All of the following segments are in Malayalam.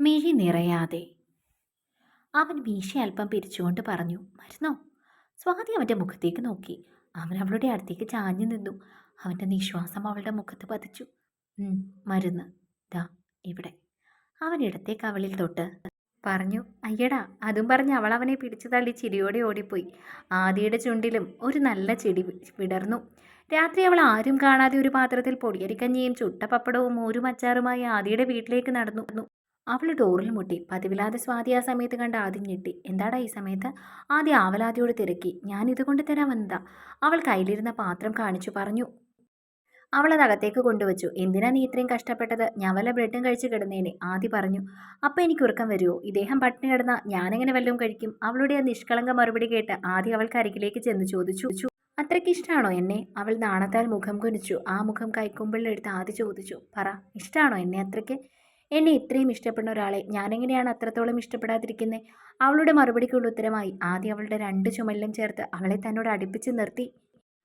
മിഴി നിറയാതെ. അവൻ മീശ അല്പം പിരിച്ചുകൊണ്ട് പറഞ്ഞു മരുന്നോ? സ്വാതി അവന്റെ മുഖത്തേക്ക് നോക്കി. അവൻ അവളുടെ അടുത്തേക്ക് ചാഞ്ഞു നിന്നു. അവന്റെ നിശ്വാസം അവളുടെ മുഖത്ത് പതിച്ചു. "ഉം, മരുന്ന്. ദാ ഇവിടെ. അവൻ ഇടത്തെ കവളിൽ തൊട്ട് പറഞ്ഞു അയ്യടാ അതും പറഞ്ഞ് അവൾ അവനെ പിടിച്ചു തള്ളി ചിരിയോടെ ഓടിപ്പോയി. ആദിയുടെ ചുണ്ടിലും ഒരു നല്ല ചെടി വിടർന്നു. രാത്രി അവൾ ആരും കാണാതെ ഒരു പാത്രത്തിൽ പൊടിയരിക്കഞ്ഞിയും ചുട്ട പപ്പടവും മോരും അച്ചാറുമായി ആദിയുടെ വീട്ടിലേക്ക് നടന്നു. അവൾ ഡോറിൽ മുട്ടി. പതിവില്ലാതെ സ്വാതി ആ സമയത്ത് കണ്ട് ആദ്യം ഞെട്ടി. എന്താടാ ഈ സമയത്ത്? ആദ്യം ആവലാദിയോട് തിരക്കി. ഞാൻ ഇതുകൊണ്ട് തരാൻ വന്നതാ. അവൾ കയ്യിലിരുന്ന പാത്രം കാണിച്ചു പറഞ്ഞു. അവൾ അത് അകത്തേക്ക് കൊണ്ടുവച്ചു. എന്തിനാ നീ ഇത്രയും കഷ്ടപ്പെട്ടത്? ഞാൻ വല്ല ബ്രെഡും കഴിച്ച് കിടന്നേനെ. ആദ്യ പറഞ്ഞു. അപ്പം എനിക്ക് ഉറക്കം വരുമോ ഇദ്ദേഹം പട്ടിണി കിടന്ന ഞാനെങ്ങനെ വല്ലതും കഴിക്കും? അവളുടെ ആ നിഷ്കളങ്ക മറുപടി കേട്ട് ആദ്യം അവൾക്ക് അരികിലേക്ക് ചെന്ന് ചോദിച്ചു. അത്രയ്ക്ക് ഇഷ്ടമാണോ എന്നെ? അവൾ നാണത്താൽ മുഖം കുനിച്ചു. ആ മുഖം കൈക്കുമ്പിളിലെടുത്ത് ആദ്യ ചോദിച്ചു. പറ ഇഷ്ടമാണോ എന്നെ അത്രയ്ക്ക്? എന്നെ ഇത്രയും ഇഷ്ടപ്പെടുന്ന ഒരാളെ ഞാനെങ്ങനെയാണ് അത്രത്തോളം ഇഷ്ടപ്പെടാതിരിക്കുന്നത് അവളുടെ മറുപടിക്കുള്ള ഉത്തരമായി ആദ്യം അവളുടെ രണ്ട് ചുമലിലും ചേർത്ത് അവളെ തന്നോട് അടുപ്പിച്ച് നിർത്തി.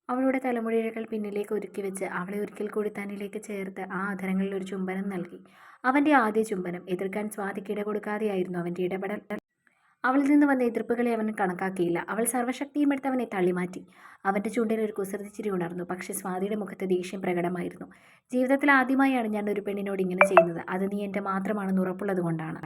അവളുടെ തലമുടികൾ പിന്നിലേക്ക് ഒരുക്കി വെച്ച് അവളെ ഒരിക്കൽ കൂടി തന്നിലേക്ക് ചേർത്ത് ആ അധരങ്ങളിൽ ഒരു ചുംബനം നൽകി. അവന്റെ ആദ്യ ചുംബനം എതിർക്കാൻ സ്വാതിക്ക് ഇട കൊടുക്കാതെയായിരുന്നു അവന്റെ ഇടപെടൽ. അവളിൽ നിന്ന് വന്ന എതിർപ്പുകളെ അവൻ കണക്കാക്കിയില്ല. അവൾ സർവശക്തിയും എടുത്ത് അവനെ തള്ളിമാറ്റി. അവന്റെ ചുണ്ടിൽ ഒരു കുസൃതിച്ചിരി ഉണർന്നു. പക്ഷേ സ്വാതിയുടെ മുഖത്ത് ദേഷ്യം പ്രകടമായിരുന്നു. ജീവിതത്തിൽ ആദ്യമായാണ് ഞാൻ ഒരു പെണ്ണിനോട് ഇങ്ങനെ ചെയ്യുന്നത്. അത് നീ എന്റെ മാത്രമാണെന്ന് ഉറപ്പുള്ളത് കൊണ്ടാണ്.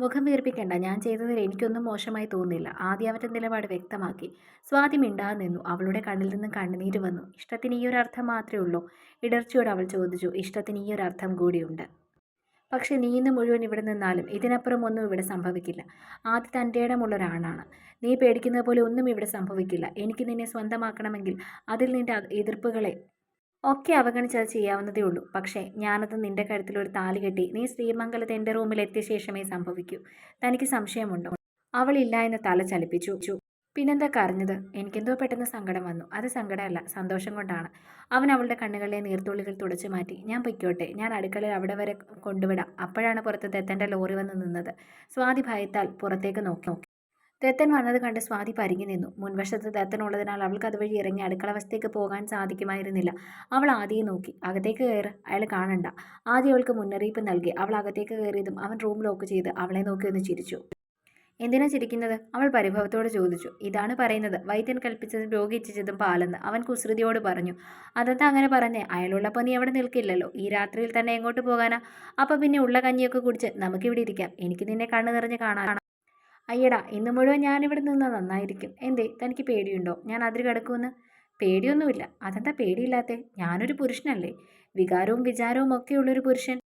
മുഖം വീർപ്പിക്കേണ്ട. ഞാൻ ചെയ്തതിൽ എനിക്കൊന്നും മോശമായി തോന്നില്ല ആദ്യം അവന്റെ നിലപാട് വ്യക്തമാക്കി. സ്വാതി മിണ്ടാതെ നിന്നു. അവളുടെ കണ്ണിൽ നിന്നും കണ്ണുനീര് വന്നു. ഇഷ്ടത്തിന് ഈ ഒരു അർത്ഥം മാത്രമേ ഉള്ളൂ. ഇടർച്ചയോട് അവൾ ചോദിച്ചു. ഇഷ്ടത്തിന് ഈ ഒരു അർത്ഥം കൂടിയുണ്ട്. പക്ഷേ നീ ഇന്ന് മുഴുവൻ ഇവിടെ നിന്നാലും ഇതിനപ്പുറം ഒന്നും ഇവിടെ സംഭവിക്കില്ല. ആദ്യ തന്റെ ഇടമുള്ള ഒരാളാണ്. നീ പേടിക്കുന്നത് പോലെ ഒന്നും ഇവിടെ സംഭവിക്കില്ല. എനിക്ക് നിന്നെ സ്വന്തമാക്കണമെങ്കിൽ അതിൽ നിന്റെ എതിർപ്പുകളെ ഒക്കെ അവഗണിച്ച് അത് ചെയ്യാവുന്നതേ ഉള്ളൂ. പക്ഷേ ഞാനത് നിന്റെ കഴുത്തിൽ ഒരു താലി കെട്ടി നീ ശ്രീമംഗലത്ത് എന്റെ റൂമിൽ എത്തിയ ശേഷമേ സംഭവിക്കൂ. തനിക്ക് സംശയമുണ്ടോ? അവളില്ല എന്ന് തല ചലിപ്പിച്ചു. പിന്നെന്താ കരഞ്ഞത്? എനിക്കെന്തോ പെട്ടെന്ന് സങ്കടം വന്നു. അത് സങ്കടമല്ല സന്തോഷം കൊണ്ടാണ്. അവൻ അവളുടെ കണ്ണുകളിലെ നീർത്തുള്ളികൾ തുടച്ചു മാറ്റി. ഞാൻ പൊയ്ക്കോട്ടെ ഞാൻ അടുക്കളയിൽ അവിടെ വരെ കൊണ്ടുവിടാം. അപ്പോഴാണ് പുറത്ത് ദത്തന്റെ ലോറി വന്ന് നിന്നത്. സ്വാതി ഭയത്താൽ പുറത്തേക്ക് നോക്കി നോക്കി. ദത്തൻ വന്നത് കണ്ട് സ്വാതി പരിങ്ങി നിന്നു. മുൻവശത്ത് ദത്തൻ ഉള്ളതിനാൽ അവൾക്ക് അതുവഴി ഇറങ്ങി അടുക്കളവശത്തേക്ക് പോകാൻ സാധിക്കുമായിരുന്നില്ല. അവൾ ആദ്യം നോക്കി. അകത്തേക്ക് കയറ്. അയാൾ കാണണ്ട. ആദ്യം അവൾക്ക് മുന്നറിയിപ്പ് നൽകി. അവൾ അകത്തേക്ക് കയറിയതും അവൻ റൂം ലോക്ക് ചെയ്ത് അവളെ നോക്കി ഒന്ന് ചിരിച്ചു. എന്തിനാ ചിരിക്കുന്നത്? അവൾ പരിഭവത്തോട് ചോദിച്ചു. ഇതാണ് പറയുന്നത്. വൈദ്യൻ കൽപ്പിച്ചതും രോഗി ഇച്ഛിച്ചതും പാലെന്ന് അവൻ കുസൃതിയോട് പറഞ്ഞു. അതെന്താ അങ്ങനെ പറഞ്ഞേ? അയാളുള്ളപ്പോൾ നീ അവിടെ നിൽക്കില്ലല്ലോ. ഈ രാത്രിയിൽ തന്നെ എങ്ങോട്ട് പോകാനാ? അപ്പം പിന്നെ ഉള്ള കഞ്ഞിയൊക്കെ കുടിച്ച് നമുക്കിവിടെ ഇരിക്കാം. എനിക്ക് നിന്നെ കണ്ണു നിറഞ്ഞ് കാണാൻ അയ്യടാ ഇന്ന് മുഴുവൻ ഞാനിവിടെ നിന്ന് നന്നായിരിക്കും. എന്തേ തനിക്ക് പേടിയുണ്ടോ? ഞാൻ അതിൽ കിടക്കുമെന്ന്? പേടിയൊന്നുമില്ല. അതെന്താ പേടിയില്ലാത്തേ? ഞാനൊരു പുരുഷനല്ലേ. വികാരവും വിചാരവും ഒക്കെയുള്ളൊരു പുരുഷൻ.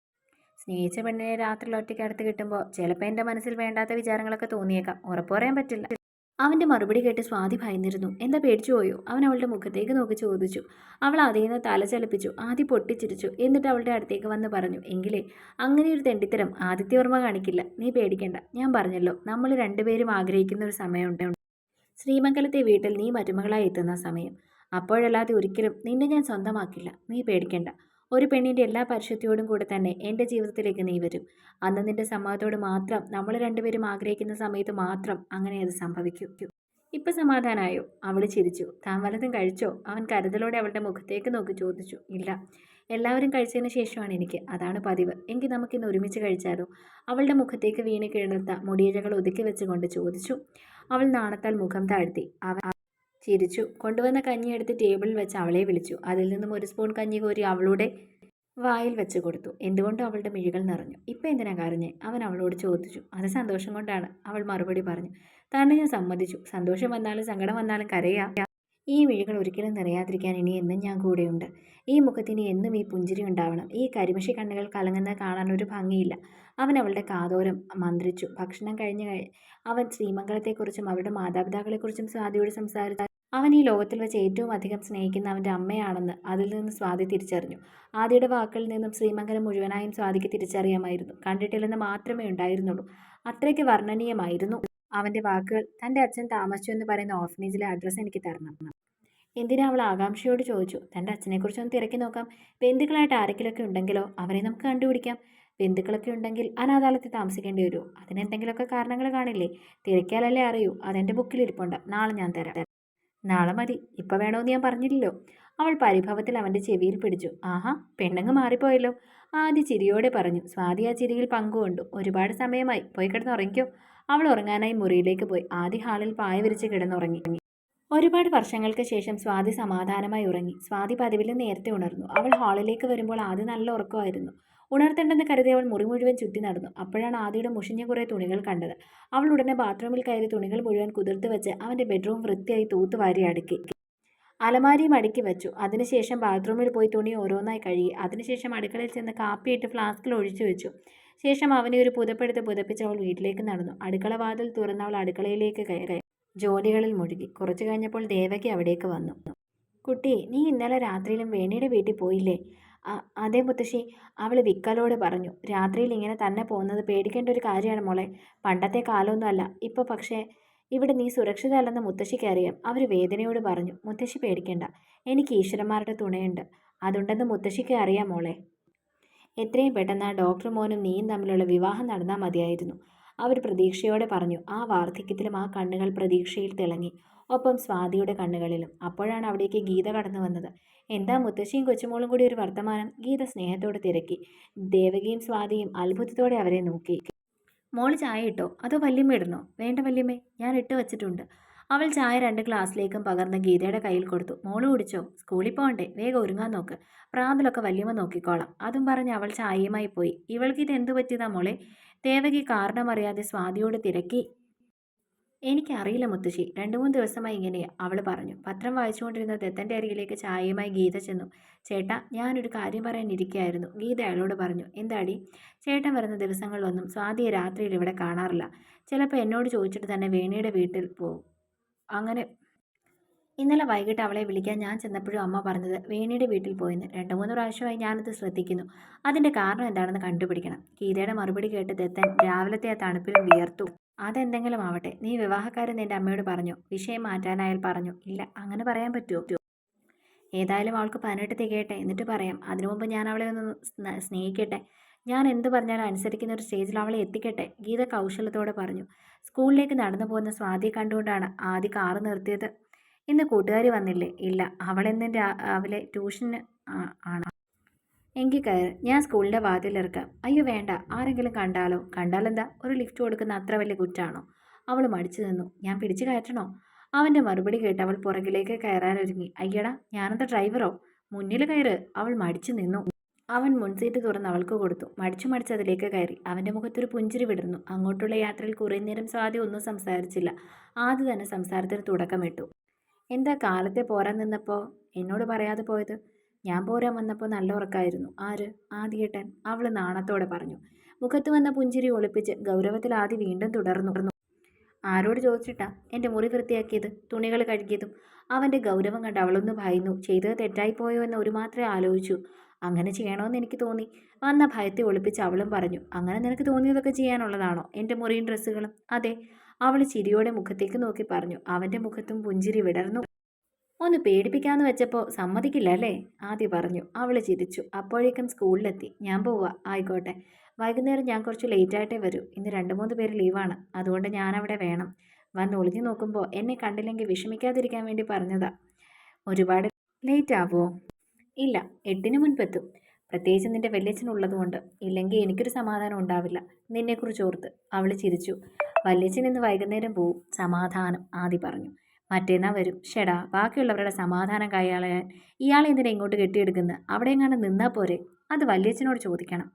സ്നേഹിച്ച പെണ്ണിനെ രാത്രിയിൽ ഒറ്റയ്ക്ക് അടുത്ത് കിട്ടുമ്പോൾ ചിലപ്പോൾ എന്റെ മനസ്സിൽ വേണ്ടാത്ത വിചാരങ്ങളൊക്കെ തോന്നിയേക്കാം. ഉറപ്പ് പറയാൻ പറ്റില്ല. അവന്റെ മറുപടി കേട്ട് സ്വാതി ഭയന്നിരുന്നു. എന്താ പേടിച്ചു പോയോ? അവൻ അവളുടെ മുഖത്തേക്ക് നോക്കി ചോദിച്ചു. അവൾ അതിൽ നിന്ന് തല ചലിപ്പിച്ചു. ആദ്യം പൊട്ടിച്ചിരിച്ചു. എന്നിട്ട് അവളുടെ അടുത്തേക്ക് വന്ന് പറഞ്ഞു എങ്കിലേ അങ്ങനെ ഒരു തെണ്ടിത്തരം ആദിത്യവർമ്മ കാണിക്കില്ല. നീ പേടിക്കേണ്ട. ഞാൻ പറഞ്ഞല്ലോ നമ്മൾ രണ്ടുപേരും ആഗ്രഹിക്കുന്ന ഒരു സമയമുണ്ട്. ശ്രീമംഗലത്തെ വീട്ടിൽ നീ മരുമകളായി എത്തുന്ന സമയം. അപ്പോഴല്ലാതെ ഒരിക്കലും നിന്നെ ഞാൻ സ്വന്തമാക്കില്ല. നീ പേടിക്കണ്ട. ഒരു പെണ്ണിന്റെ എല്ലാ പരിശുദ്ധിയോടും കൂടെ തന്നെ എന്റെ ജീവിതത്തിലേക്ക് നീ വരും. അന്ന് നിന്റെ സമ്മതത്തോട് മാത്രം നമ്മൾ രണ്ടുപേരും ആഗ്രഹിക്കുന്ന സമയത്ത് മാത്രം അങ്ങനെ അത് സംഭവിക്കും. ഇപ്പം സമാധാനമായോ അവൾ ചിരിച്ചു. താൻ വലതും കഴിച്ചോ? അവൻ കരുതലോടെ അവളുടെ മുഖത്തേക്ക് നോക്കി ചോദിച്ചു. ഇല്ല. എല്ലാവരും കഴിച്ചതിന് ശേഷമാണ് എനിക്ക്. അതാണ് പതിവ്. എങ്കിൽ നമുക്കിന്ന് ഒരുമിച്ച് കഴിച്ചാലോ? അവളുടെ മുഖത്തേക്ക് വീണ് കിടത്ത മുടിയിഴകൾ ഒതുക്കി വെച്ചുകൊണ്ട് ചോദിച്ചു. അവൾ നാണത്താൽ മുഖം താഴ്ത്തി. അവൻ ചിരിച്ചു. കൊണ്ടുവന്ന കഞ്ഞി എടുത്ത് ടേബിളിൽ വെച്ച് അവളെ വിളിച്ചു. അതിൽ നിന്നും ഒരു സ്പൂൺ കഞ്ഞി കോരി അവളുടെ വായിൽ വെച്ച് കൊടുത്തു. എന്തുകൊണ്ടും അവളുടെ മിഴികൾ നിറഞ്ഞു. ഇപ്പം എന്തിനാ കരഞ്ഞേ? അവൻ അവളോട് ചോദിച്ചു. അത് സന്തോഷം കൊണ്ടാണ്. അവൾ മറുപടി പറഞ്ഞു. തന്നെ ഞാൻ സമ്മതിച്ചു. സന്തോഷം വന്നാലും സങ്കടം വന്നാലും കരയാ. ഈ മിഴികൾ ഒരിക്കലും നിറയാതിരിക്കാൻ ഇനി എന്നും ഞാൻ കൂടെയുണ്ട്. ഈ മുഖത്തിന് എന്നും ഈ പുഞ്ചിരി ഉണ്ടാവണം. ഈ കരിമഷി കണ്ണുകൾ കലങ്ങുന്ന കാണാൻ ഒരു ഭംഗിയില്ല. അവൻ അവളുടെ കാതോരം മന്ത്രിച്ചു. ഭക്ഷണം കഴിഞ്ഞ് അവൻ ശ്രീമംഗലത്തെക്കുറിച്ചും അവരുടെ മാതാപിതാക്കളെക്കുറിച്ചും സ്വാതിയോട് സംസാരിച്ചു. അവൻ ഈ ലോകത്തിൽ വെച്ച് ഏറ്റവും അധികം സ്നേഹിക്കുന്ന അവന്റെ അമ്മയാണെന്ന് അതിൽ നിന്ന് സ്വാതി തിരിച്ചറിഞ്ഞു. ആദ്യയുടെ വാക്കിൽ നിന്നും ശ്രീമംഗലം മുഴുവനായും സ്വാതിക്ക് തിരിച്ചറിയാമായിരുന്നു. കണ്ടിട്ടില്ലെന്ന് മാത്രമേ ഉണ്ടായിരുന്നുള്ളൂ. അത്രയ്ക്ക് വർണനീയമായിരുന്നു അവന്റെ വാക്കുകൾ. തന്റെ അച്ഛൻ താമസിച്ചു എന്ന് പറയുന്ന ഓർഫനേജിലെ അഡ്രസ്സ് എനിക്ക് തരണം. എന്തിനാ അവൾ ആകാംക്ഷയോട് ചോദിച്ചു? തന്റെ അച്ഛനെക്കുറിച്ചൊന്ന് തിരക്കി നോക്കാം. ബന്ധുക്കളായിട്ട് ആരെങ്കിലുമൊക്കെ ഉണ്ടെങ്കിലോ അവരെ നമുക്ക് കണ്ടുപിടിക്കാം. ബന്ധുക്കളൊക്കെ ഉണ്ടെങ്കിൽ അനാഥാലയത്തിൽ താമസിക്കേണ്ടി വരുമോ അതിനെന്തെങ്കിലുമൊക്കെ കാരണങ്ങൾ കാണില്ലേ? തിരക്കിയാലല്ലേ അറിയൂ. അതെന്റെ ബുക്കിലിരിപ്പുണ്ട് നാളെ ഞാൻ തരാം. നാളെ മതി. ഇപ്പം വേണമെന്ന് ഞാൻ പറഞ്ഞില്ലല്ലോ. അവൾ പരിഭവത്തിൽ അവന്റെ ചെവിയിൽ പിടിച്ചു. ആഹാ പെണ്ണങ്ങ് മാറിപ്പോയല്ലോ. ആദ്യ ചിരിയോടെ പറഞ്ഞു. സ്വാതി ആ ചിരിയിൽ പങ്കുകൊണ്ടു. ഒരുപാട് സമയമായി. പോയി കിടന്നുറങ്ങിക്കോ. അവൾ ഉറങ്ങാനായി മുറിയിലേക്ക് പോയി. ആദ്യ ഹാളിൽ പായ വിരിച്ച് കിടന്നുറങ്ങി. ഒരുപാട് വർഷങ്ങൾക്ക് ശേഷം സ്വാതി സമാധാനമായി ഉറങ്ങി. സ്വാതി പതിവിലും നേരത്തെ ഉണർന്നു. അവൾ ഹാളിലേക്ക് വരുമ്പോൾ ആദ്യം നല്ല ഉറക്കമായിരുന്നു. ഉണർത്തേണ്ടെന്ന് കരുതി അവൾ മുറി മുഴുവൻ ചുറ്റി നടന്നു. അപ്പോഴാണ് ആദിയുടെ മുഷിഞ്ഞ കുറേ തുണികൾ കണ്ടത്. അവൾ ഉടനെ ബാത്റൂമിൽ കയറി തുണികൾ മുഴുവൻ കുതിർത്ത് വെച്ച് അവന്റെ ബെഡ്റൂം വൃത്തിയായി തൂത്തുവാരി അടുക്കി. അലമാരിയും അടുക്കി വെച്ചു. അതിനുശേഷം ബാത്റൂമിൽ പോയി തുണി ഓരോന്നായി കഴുകി. അതിനുശേഷം അടുക്കളയിൽ ചെന്ന് കാപ്പിയിട്ട് ഫ്ലാസ്കിൽ ഒഴിച്ചു വെച്ചു. ശേഷം അവനെ ഒരു പുതപ്പെടുത്ത് പുതപ്പിച്ച് അവൾ വീട്ടിലേക്ക് നടന്നു. അടുക്കള വാതിൽ തുറന്ന് അവൾ അടുക്കളയിലേക്ക് കയറി. ജോലികളിൽ മുഴുകി. കുറച്ചു കഴിഞ്ഞപ്പോൾ ദേവകി അവിടേക്ക് വന്നു. കുട്ടി നീ ഇന്നലെ രാത്രിയിലും വേണിയുടെ വീട്ടിൽ പോയില്ലേ? "അ- അതെ മുത്തശ്ശി. അവൾ വിക്കലോട് പറഞ്ഞു രാത്രിയിൽ ഇങ്ങനെ തന്നെ പോകുന്നത് പേടിക്കേണ്ട ഒരു കാര്യമാണ് മോളെ. പണ്ടത്തെ കാലമൊന്നുമല്ല ഇപ്പോൾ പക്ഷേ ഇവിടെ നീ സുരക്ഷിതല്ലെന്ന് മുത്തശ്ശിക്ക് അറിയാം. അവർ വേദനയോട് പറഞ്ഞു മുത്തശ്ശി പേടിക്കേണ്ട. എനിക്ക് ഈശ്വരന്മാരുടെ തുണയുണ്ട്. അതുണ്ടെന്ന് മുത്തശ്ശിക്ക് അറിയാം മോളെ. എത്രയും പെട്ടെന്ന് ഡോക്ടർ മോനും നീയും തമ്മിലുള്ള വിവാഹം നടന്നാൽ മതിയായിരുന്നു. അവർ പ്രതീക്ഷയോടെ പറഞ്ഞു ആ വാർദ്ധക്യത്തിലും ആ കണ്ണുകൾ പ്രതീക്ഷയിൽ തിളങ്ങി. ഒപ്പം സ്വാതിയുടെ കണ്ണുകളിലും. അപ്പോഴാണ് അവിടേക്ക് ഗീത കടന്നു വന്നത്. എന്താ മുത്തശ്ശിയും കൊച്ചുമോളും കൂടി ഒരു വർത്തമാനം? ഗീത സ്നേഹത്തോടെ തിരക്കി. ദേവകിയും സ്വാതിയും അത്ഭുതത്തോടെ അവരെ നോക്കി. മോൾ ചായ ഇട്ടോ? അതോ വല്യമ്മ ഇടണോ വേണ്ട വല്യമ്മേ ഞാൻ ഇട്ട് വച്ചിട്ടുണ്ട്. അവൾ ചായ രണ്ട് ഗ്ലാസ്സിലേക്കും പകർന്ന് ഗീതയുടെ കയ്യിൽ കൊടുത്തു. മോൾ കുടിച്ചോ? സ്കൂളിൽ പോകണ്ടേ? വേഗം ഒരുങ്ങാൻ നോക്ക്. പ്രാതലൊക്കെ വല്യമ്മ നോക്കിക്കോളാം. അതും പറഞ്ഞ് അവൾ ചായയുമായി പോയി. ഇവൾക്ക് ഇത് എന്ത് പറ്റിയതാ മോളെ? ദേവകി കാരണമറിയാതെ സ്വാതിയോട് തിരക്കി. എനിക്കറിയില്ല മുത്തശ്ശി. രണ്ടു മൂന്ന് ദിവസമായി ഇങ്ങനെ അവൾ പറഞ്ഞു. പത്രം വായിച്ചുകൊണ്ടിരുന്ന ദത്തന്റെ അരികിലേക്ക് ചായയുമായി ഗീത ചെന്നു. ചേട്ടാ ഞാനൊരു കാര്യം പറയാനിരിക്കുകയായിരുന്നു ഗീത അയാളോട് പറഞ്ഞു എന്താടി? ചേട്ടൻ വരുന്ന ദിവസങ്ങളിലൊന്നും സ്വാതിയെ രാത്രിയിൽ ഇവിടെ കാണാറില്ല. ചിലപ്പോൾ എന്നോട് ചോദിച്ചിട്ട് തന്നെ വേണിയുടെ വീട്ടിൽ പോകും അങ്ങനെ ഇന്നലെ വൈകിട്ട് അവളെ വിളിക്കാൻ ഞാൻ ചെന്നപ്പോഴും അമ്മ പറഞ്ഞത് വേണിയുടെ വീട്ടിൽ പോയെന്ന്. രണ്ട് മൂന്ന് പ്രാവശ്യമായി ഞാനത് ശ്രദ്ധിക്കുന്നു. അതിന്റെ കാരണം എന്താണെന്ന് കണ്ടുപിടിക്കണം. ഗീതയുടെ മറുപടി കേട്ട് ദത്തൻ രാവിലത്തെ ആ തണുപ്പിലും വിയർത്തു. അതെന്തെങ്കിലും ആവട്ടെ. നീ വിവാഹക്കാരൻ നിന്റെ അമ്മയോട് പറഞ്ഞു. വിഷയം മാറ്റാൻ അയാൾ പറഞ്ഞു. ഇല്ല അങ്ങനെ പറയാൻ പറ്റുമോ? ഏതായാലും അവൾക്ക് പതിനെട്ട് തികയട്ടെ. എന്നിട്ട് പറയാം. അതിനു മുമ്പ് ഞാൻ അവളെ ഒന്ന് സ്നേഹിക്കട്ടെ. ഞാൻ എന്ത് പറഞ്ഞാലും അനുസരിക്കുന്ന ഒരു സ്റ്റേജിൽ അവളെ എത്തിക്കട്ടെ ഗീത കൗശലത്തോടെ പറഞ്ഞു. സ്കൂളിലേക്ക് നടന്നു പോകുന്ന സ്വാതിയെ കണ്ടുകൊണ്ടാണ് ആദ്യ കാറ് നിർത്തിയത്. ഇന്ന് കൂട്ടുകാരി വന്നില്ലേ? ഇല്ല അവളെന്നും രാവിലെ ട്യൂഷന് ആണ്. എങ്കിൽ കയറ്. ഞാൻ സ്കൂളിന്റെ വാതിലിറക്കാം അയ്യോ വേണ്ട. ആരെങ്കിലും കണ്ടാലോ? കണ്ടാലെന്താ? ഒരു ലിഫ്റ്റ് കൊടുക്കുന്ന അത്ര വലിയ കുറ്റാണോ? അവൾ മടിച്ചു നിന്നു. ഞാൻ പിടിച്ചു കയറ്റണോ? അവന്റെ മറുപടി കേട്ട് അവൾ പുറകിലേക്ക് കയറാനൊരുങ്ങി അയ്യടാ ഞാനെന്താ ഡ്രൈവറോ? മുന്നിൽ കയറ്. അവൾ മടിച്ചു നിന്നു. അവൻ മുൻസീറ്റ് തുറന്ന് അവൾക്ക് കൊടുത്തു. മടിച്ചു മടിച്ച് അതിലേക്ക് കയറി. അവന്റെ മുഖത്തൊരു പുഞ്ചിരി വിടർന്നു. അങ്ങോട്ടുള്ള യാത്രയിൽ കുറേ നേരം സ്വാതി ഒന്നും സംസാരിച്ചില്ല. ആദ്യം തന്നെ സംസാരത്തിന് തുടക്കമിട്ടു. എന്താ കാലത്തെ പോരാൻ നിന്നപ്പോൾ എന്നോട് പറയാതെ പോയത്? ഞാൻ പോരാൻ വന്നപ്പോൾ നല്ല ഉറക്കായിരുന്നു. ആര്? ആദ്യേട്ടൻ. അവൾ നാണത്തോടെ പറഞ്ഞു. മുഖത്ത് വന്ന പുഞ്ചിരി ഒളിപ്പിച്ച് ഗൗരവത്തിൽ ആദ്യ വീണ്ടും തുടർന്നു. ആരോട് ചോദിച്ചിട്ടാ? എന്റെ മുറി വൃത്തിയാക്കിയത് തുണികൾ കഴുകിയതും. അവന്റെ ഗൗരവം കണ്ട് അവളൊന്ന് ഭയന്നു. ചെയ്തത് തെറ്റായിപ്പോയോ എന്ന് ഒരു മാത്രമേ ആലോചിച്ചു. അങ്ങനെ ചെയ്യണമെന്ന് എനിക്ക് തോന്നി. വന്ന ഭയത്തെ ഒളിപ്പിച്ച് അവളും പറഞ്ഞു. അങ്ങനെ നിനക്ക് തോന്നിയതൊക്കെ ചെയ്യാനുള്ളതാണോ? എന്റെ മുറിയും ഡ്രസ്സുകളും? അതെ. അവൾ ചിരിയോടെ മുഖത്തേക്ക് നോക്കി പറഞ്ഞു. അവന്റെ മുഖത്തും പുഞ്ചിരി വിടർന്നു. ഒന്ന് പേടിപ്പിക്കാന്ന് വെച്ചപ്പോൾ സമ്മതിക്കില്ല അല്ലേ ആദ്യ പറഞ്ഞു. അവൾ ചിരിച്ചു. അപ്പോഴേക്കും സ്കൂളിലെത്തി. ഞാൻ പോവാ. ആയിക്കോട്ടെ. വൈകുന്നേരം ഞാൻ കുറച്ച് ലേറ്റായിട്ടേ വരൂ. ഇന്ന് രണ്ട് മൂന്ന് പേര് ലീവാണ്. അതുകൊണ്ട് ഞാൻ അവിടെ വേണം. വന്ന് ഒളിഞ്ഞു നോക്കുമ്പോൾ എന്നെ കണ്ടില്ലെങ്കിൽ വിഷമിക്കാതിരിക്കാൻ വേണ്ടി പറഞ്ഞതാ. ഒരുപാട് ലേറ്റ് ആവുമോ ഇല്ല. എട്ടിന് മുൻപെത്തും. പ്രത്യേകിച്ച് നിന്റെ വല്യച്ഛനുള്ളതുകൊണ്ട് ഇല്ലെങ്കിൽ എനിക്കൊരു സമാധാനം ഉണ്ടാവില്ല. നിന്നെക്കുറിച്ച് ഓർത്ത് അവൾ ചിരിച്ചു. വല്യച്ഛൻ ഇന്ന് വൈകുന്നേരം പോവും. സമാധാനം ആദി പറഞ്ഞു. മറ്റേന്നാ വരും. ഷെടാ ബാക്കിയുള്ളവരുടെ സമാധാനം കൈയാളയാൻ ഇയാളെ എന്തിനാ ഇങ്ങോട്ട് കെട്ടിയെടുക്കുന്നത് അവിടെ എങ്ങാണ്ട് നിന്നാ പോരെ? അത് വല്യച്ഛനോട് ചോദിക്കണം.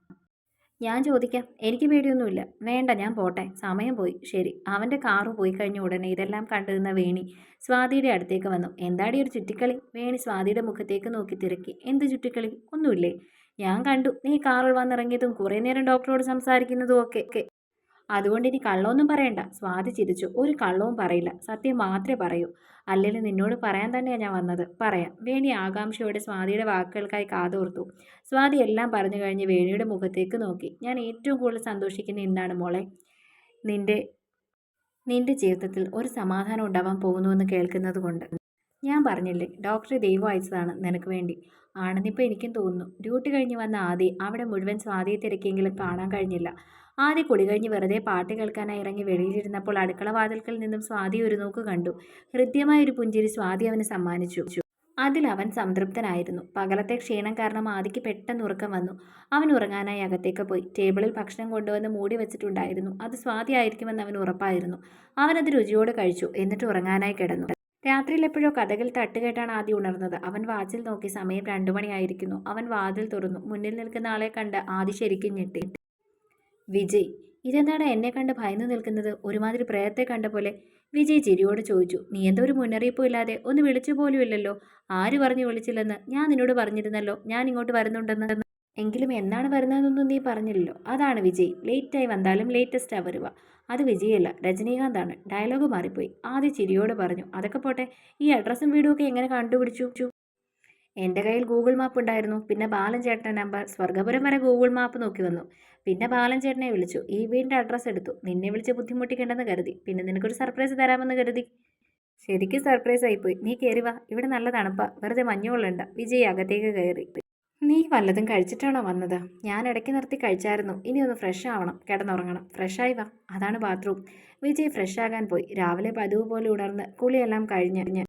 ഞാൻ ചോദിക്കാം. എനിക്ക് പേടിയൊന്നുമില്ല. വേണ്ട ഞാൻ പോട്ടെ. സമയം പോയി. ശരി. അവന്റെ കാറ് പോയി കഴിഞ്ഞ ഉടനെ ഇതെല്ലാം കണ്ടു വേണി സ്വാതിയുടെ അടുത്തേക്ക് വന്നു. എന്താടി ഒരു ചുറ്റിക്കളി? വേണി സ്വാതിയുടെ മുഖത്തേക്ക് നോക്കി തിരക്കി. എന്ത് ചുറ്റിക്കളി? ഒന്നുമില്ലേ? ഞാൻ കണ്ടു. നീ കാറിൽ വന്നിറങ്ങിയതും കുറേ നേരം ഡോക്ടറോട് സംസാരിക്കുന്നതും ഒക്കെ. അതുകൊണ്ട് ഇനി കള്ളമൊന്നും പറയണ്ട. സ്വാതി ചിരിച്ചു. ഒരു കള്ളവും പറയില്ല. സത്യം മാത്രമേ പറയൂ. അല്ലെങ്കിൽ നിന്നോട് പറയാൻ തന്നെയാണ് ഞാൻ വന്നത്. പറയാം. വേണി ആകാംക്ഷയോടെ സ്വാതിയുടെ വാക്കുകൾക്കായി കാതോർത്തു. സ്വാതി എല്ലാം പറഞ്ഞു കഴിഞ്ഞ് വേണിയുടെ മുഖത്തേക്ക് നോക്കി. ഞാൻ ഏറ്റവും കൂടുതൽ സന്തോഷിക്കുന്ന എന്താണ് മോളെ. നിന്റെ നിന്റെ ജീവിതത്തിൽ ഒരു സമാധാനം ഉണ്ടാവാൻ പോകുന്നുവെന്ന് കേൾക്കുന്നത് കൊണ്ട് ഞാൻ പറഞ്ഞില്ലേ ഡോക്ടറെ ദൈവം അയച്ചതാണ് നിനക്ക് വേണ്ടി. ആണെന്നിപ്പോൾ എനിക്കും തോന്നുന്നു. ഡ്യൂട്ടി കഴിഞ്ഞ് വന്ന ആദി അവിടെ മുഴുവൻ സ്വാതിയെ തിരക്കിയെങ്കിലും കാണാൻ കഴിഞ്ഞില്ല. ആദ്യ കുടി കഴിഞ്ഞ് വെറുതെ പാട്ട് കേൾക്കാനായി ഇറങ്ങി വെളിയിലിരുന്നപ്പോൾ അടുക്കള വാതിൽക്കൽ നിന്നും സ്വാതി ഒരു നോക്ക് കണ്ടു. ഹൃദ്യമായ ഒരു പുഞ്ചിരി സ്വാതി അവന് സമ്മാനിച്ചു. അതിൽ അവൻ സംതൃപ്തനായിരുന്നു. പകലത്തെ ക്ഷീണം കാരണം ആദിക്ക് പെട്ടെന്ന് ഉറക്കം വന്നു. അവൻ ഉറങ്ങാനായി അകത്തേക്ക് പോയി. ടേബിളിൽ ഭക്ഷണം കൊണ്ടുവന്ന് മൂടി വെച്ചിട്ടുണ്ടായിരുന്നു. അത് സ്വാതി ആയിരിക്കുമെന്ന് അവൻ ഉറപ്പായിരുന്നു. അവനത് രുചിയോട് കഴിച്ചു. എന്നിട്ട് ഉറങ്ങാനായി കിടന്നു. രാത്രിയിൽ എപ്പോഴോ കഥകൾ തട്ടുകേട്ടാണ് ആദ്യം ഉണർന്നത്. അവൻ വാച്ചിൽ നോക്കി സമയം രണ്ടു മണിയായിരിക്കുന്നു. അവൻ വാതിൽ തുറന്നു. മുന്നിൽ നിൽക്കുന്ന ആളെ കണ്ട് ആദി ശരിക്കും ഞെട്ടി. വിജയ് ഇതെന്താണ് എന്നെ കണ്ട് ഭയന്നു നിൽക്കുന്നത്? ഒരുമാതിരി പ്രേയത്തെ കണ്ട പോലെ. വിജയ് ചിരിയോട് ചോദിച്ചു നീ എന്തോ ഒരു മുന്നറിയിപ്പും ഇല്ലാതെ? ഒന്ന് വിളിച്ചു പോലും ഇല്ലല്ലോ. ആര് പറഞ്ഞു വിളിച്ചില്ലെന്ന്? ഞാൻ നിന്നോട് പറഞ്ഞിരുന്നല്ലോ. ഞാൻ ഇങ്ങോട്ട് വരുന്നുണ്ടെന്ന്. എങ്കിലും എന്നാണ് വരുന്നതെന്നൊന്നും നീ പറഞ്ഞില്ലല്ലോ. അതാണ് വിജയ്. ലേറ്റായി വന്നാലും ലേറ്റസ്റ്റാ വരുക. അത് വിജയല്ല. രജനീകാന്താണ്. ഡയലോഗ് മാറിപ്പോയി. ആദ്യ ചിരിയോട് പറഞ്ഞു അതൊക്കെ പോട്ടെ. ഈ അഡ്രസ്സും വീടും ഒക്കെ എങ്ങനെ കണ്ടുപിടിച്ചു? എന്റെ കയ്യിൽ ഗൂഗിൾ മാപ്പ് ഉണ്ടായിരുന്നു. പിന്നെ ബാലൻ ചേട്ടന്റെ നമ്പർ. സ്വർഗപുരം വരെ ഗൂഗിൾ മാപ്പ് നോക്കി വന്നു. പിന്നെ ബാലൻ ചേട്ടനെ വിളിച്ചു. ഈ വീടിന്റെ അഡ്രസ്സ് എടുത്തു. നിന്നെ വിളിച്ച് ബുദ്ധിമുട്ടിക്കേണ്ടെന്ന് കരുതി. പിന്നെ നിനക്കൊരു സർപ്രൈസ് തരാമെന്ന് കരുതി. ശരിക്കും സർപ്രൈസ് ആയിപ്പോയി. നീ കയറി വാ. ഇവിടെ നല്ല തണുപ്പാ വെറുതെ മഞ്ഞുകൊള്ളണ്ട. വിജയ് അകത്തേക്ക് കയറി. നീ വല്ലതും കഴിച്ചിട്ടാണോ വന്നത്? ഞാൻ ഇടയ്ക്ക് നിർത്തി കഴിച്ചായിരുന്നു. ഇനി ഒന്ന് ഫ്രഷ് ആവണം. കിടന്നുറങ്ങണം. ഫ്രഷായി വാ. അതാണ് ബാത്റൂം. വിജയ് ഫ്രഷ് ആകാൻ പോയി. രാവിലെ പതിവ് പോലെ ഉണർന്ന് കുളിയെല്ലാം കഴിഞ്ഞ്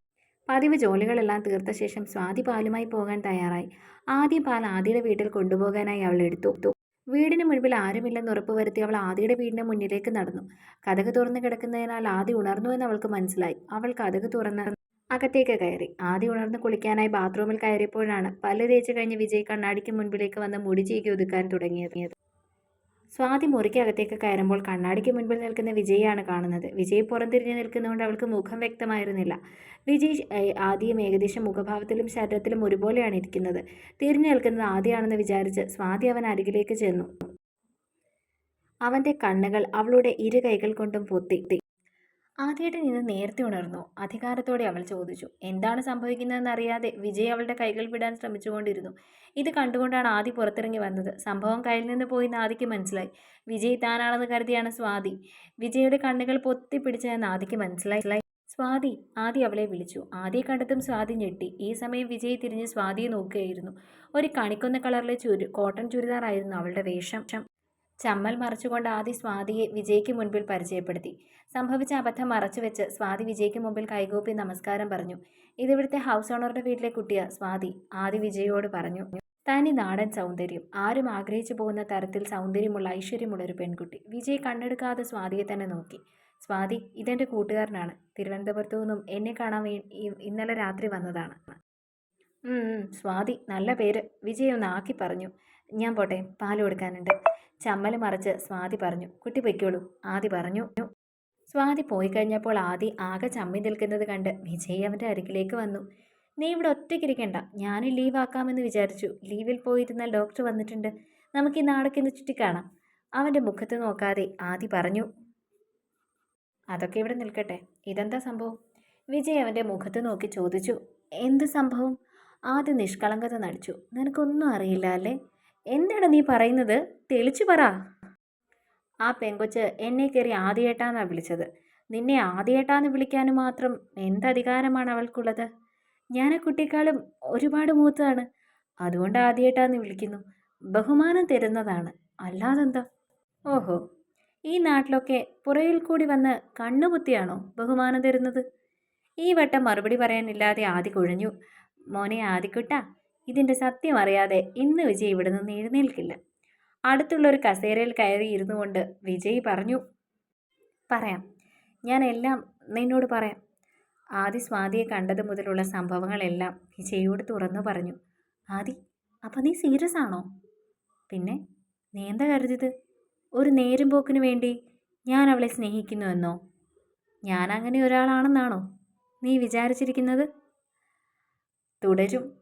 പതിവ് ജോലികളെല്ലാം തീർത്ത ശേഷം സ്വാതി പാലുമായി പോകാൻ തയ്യാറായി. ആദ്യം പാൽ ആദിയുടെ വീട്ടിൽ കൊണ്ടുപോകാനായി അവൾ എടുത്തു. വീടിന് മുൻപിൽ ആരുമില്ലെന്ന് ഉറപ്പുവരുത്തി അവൾ ആദിയുടെ വീടിന് മുന്നിലേക്ക് നടന്നു. കഥക് തുറന്നു കിടക്കുന്നതിനാൽ ആദി ഉണർന്നു എന്ന് അവൾക്ക് മനസ്സിലായി. അവൾ കഥക് തുറന്ന് അകത്തേക്ക് കയറി. ആദ്യം ഉണർന്ന് കുളിക്കാനായി ബാത്റൂമിൽ കയറിയപ്പോഴാണ് പല്ല് തേച്ച് കഴിഞ്ഞ് വിജയ് കണ്ണാടിക്ക് മുൻപിലേക്ക് വന്ന് മുടി ചീകി ഒതുക്കാൻ തുടങ്ങിയത്. സ്വാതി മുറിക്കകത്തേക്ക് കയറുമ്പോൾ കണ്ണാടിക്ക് മുൻപിൽ നിൽക്കുന്ന വിജയാണ് കാണുന്നത്. വിജയ് പുറംതിരിഞ്ഞ് നിൽക്കുന്നതുകൊണ്ട് അവൾക്ക് മുഖം വ്യക്തമായിരുന്നില്ല. വിജയ് ആദ്യം ഏകദേശം മുഖഭാവത്തിലും ശരീരത്തിലും ഒരുപോലെയാണ് ഇരിക്കുന്നത്. തിരിഞ്ഞു നിൽക്കുന്നത് ആദ്യമാണെന്ന് വിചാരിച്ച് സ്വാതി അവൻ അരികിലേക്ക് ചെന്നു. അവന്റെ കണ്ണുകൾ അവളുടെ ഇരു കൈകൾ കൊണ്ടും പൊത്തി. ആദ്യമായിട്ട് നിന്ന് നേരത്തെ ഉണർന്നു. അധികാരത്തോടെ അവൾ ചോദിച്ചു എന്താണ് സംഭവിക്കുന്നതെന്ന് അറിയാതെ വിജയ് അവളുടെ കൈകൾ വിടാൻ ശ്രമിച്ചുകൊണ്ടിരുന്നു. ഇത് കണ്ടുകൊണ്ടാണ് ആദി പുറത്തിറങ്ങി വന്നത്. സംഭവം കയ്യിൽ നിന്ന് പോയി നാദിക്ക് മനസ്സിലായി. വിജയ് താനാണെന്ന് കരുതിയാണ് സ്വാതി. വിജയുടെ കണ്ണുകൾ പൊത്തിപ്പിടിച്ചതെന്ന് ആദിക്ക് മനസ്സിലായി. സ്വാതി ആദി അവളെ വിളിച്ചു. ആദ്യ കണ്ടതും സ്വാതി ഞെട്ടി. ഈ സമയം വിജയ് തിരിഞ്ഞ് സ്വാതിയെ നോക്കുകയായിരുന്നു. ഒരു കണിക്കൊന്ന കളറിലെ ചുരു കോട്ടൺ ചുരിദാറായിരുന്നു അവളുടെ വേഷം. ചമ്മൽ മറച്ചുകൊണ്ട് ആദി സ്വാതിയെ വിജയ്ക്ക് മുൻപിൽ പരിചയപ്പെടുത്തി. സംഭവിച്ച അബദ്ധം മറച്ചുവെച്ച് സ്വാതി വിജയ്ക്ക് മുമ്പിൽ കൈകൂപ്പി നമസ്കാരം പറഞ്ഞു. ഇതിവിടുത്തെ ഹൗസ് ഓണറുടെ വീട്ടിലെ കുട്ടിയ സ്വാതി ആദി വിജയോട് പറഞ്ഞു. തനി നാടൻ സൗന്ദര്യം. ആരും ആഗ്രഹിച്ചു പോകുന്ന തരത്തിൽ സൗന്ദര്യമുള്ള ഐശ്വര്യമുള്ള ഒരു പെൺകുട്ടി വിജയ് കണ്ണെടുക്കാതെ സ്വാതിയെ തന്നെ നോക്കി. സ്വാതി ഇതെന്റെ കൂട്ടുകാരനാണ്. തിരുവനന്തപുരത്തു നിന്നും എന്നെ കാണാൻ ഇന്നലെ രാത്രി വന്നതാണ്. സ്വാതി നല്ല പേര്. വിജയ് ഒന്ന് ആക്കി പറഞ്ഞു. ഞാൻ പോട്ടെ പാൽ കൊടുക്കാനുണ്ട്. ചമ്മൽ മറിച്ച് സ്വാതി പറഞ്ഞു കുട്ടി പൊയ്ക്കോളൂ. ആദി പറഞ്ഞു സ്വാതി പോയി കഴിഞ്ഞപ്പോൾ ആദി ആകെ ചമ്മി നിൽക്കുന്നത് കണ്ട് വിജയ് അവന്റെ അരികിലേക്ക് വന്നു. നീ ഇവിടെ ഒറ്റയ്ക്കിരിക്കണ്ട ഞാൻ ലീവ് ആക്കാമെന്ന് വിചാരിച്ചു. ലീവിൽ പോയിരുന്നാൽ ഡോക്ടർ വന്നിട്ടുണ്ട്. നമുക്ക് ഈ നാടൊക്കെ ഇന്ന് ചുറ്റിക്കാണാം അവന്റെ മുഖത്ത് നോക്കാതെ ആദി പറഞ്ഞു അതൊക്കെ ഇവിടെ നിൽക്കട്ടെ. ഇതെന്താ സംഭവം? വിജയ് അവന്റെ മുഖത്ത് നോക്കി ചോദിച്ചു എന്ത് സംഭവം? ആദ്യം നിഷ്കളങ്കത നടിച്ചു നിനക്കൊന്നും അറിയില്ല അല്ലേ? എന്താണ് നീ പറയുന്നത്? തെളിച്ചു പറ. ആ പെങ്കൊച്ച് എന്നെ കയറി ആദ്യേട്ടാന്നാണ് വിളിച്ചത്. നിന്നെ ആദ്യേട്ടാന്ന് വിളിക്കാനും മാത്രം എന്തധികാരമാണ് അവൾക്കുള്ളത്? ഞാൻ ആ കുട്ടിക്കാളും ഒരുപാട് മൂത്താണ് അതുകൊണ്ട് ആദ്യേട്ടാന്ന് വിളിക്കുന്നു. ബഹുമാനം തരുന്നതാണ്. അല്ലാതെന്താ? ഓഹോ. ഈ നാട്ടിലൊക്കെ പുറയിൽ കൂടി വന്ന് കണ്ണുപുത്തിയാണോ ബഹുമാനം തരുന്നത്? ഈ വട്ടം മറുപടി പറയാനില്ലാതെ ആദ്യ കുഴഞ്ഞു. മോനെ ആദിക്കുട്ട ഇതിന്റെ സത്യം അറിയാതെ ഇന്ന് വിജയ് ഇവിടെ നിന്ന് എഴുന്നേൽക്കില്ല അടുത്തുള്ളൊരു കസേരയിൽ കയറി ഇരുന്നു കൊണ്ട് വിജയ് പറഞ്ഞു പറയാം. ഞാൻ എല്ലാം നിന്നോട് പറയാം. ആദി സ്വാതിയെ കണ്ടത് മുതലുള്ള സംഭവങ്ങളെല്ലാം വിജയോട് തുറന്നു പറഞ്ഞു. ആദി അപ്പം നീ സീരിയസ് ആണോ? പിന്നെ നീ എന്താ കരുതിയത്? ഒരു നേരും പോക്കിന് വേണ്ടി ഞാൻ അവളെ സ്നേഹിക്കുന്നുവെന്നോ ഞാൻ അങ്ങനെ ഒരാളാണെന്നാണോ നീ വിചാരിച്ചിരിക്കുന്നത്? തുടരും.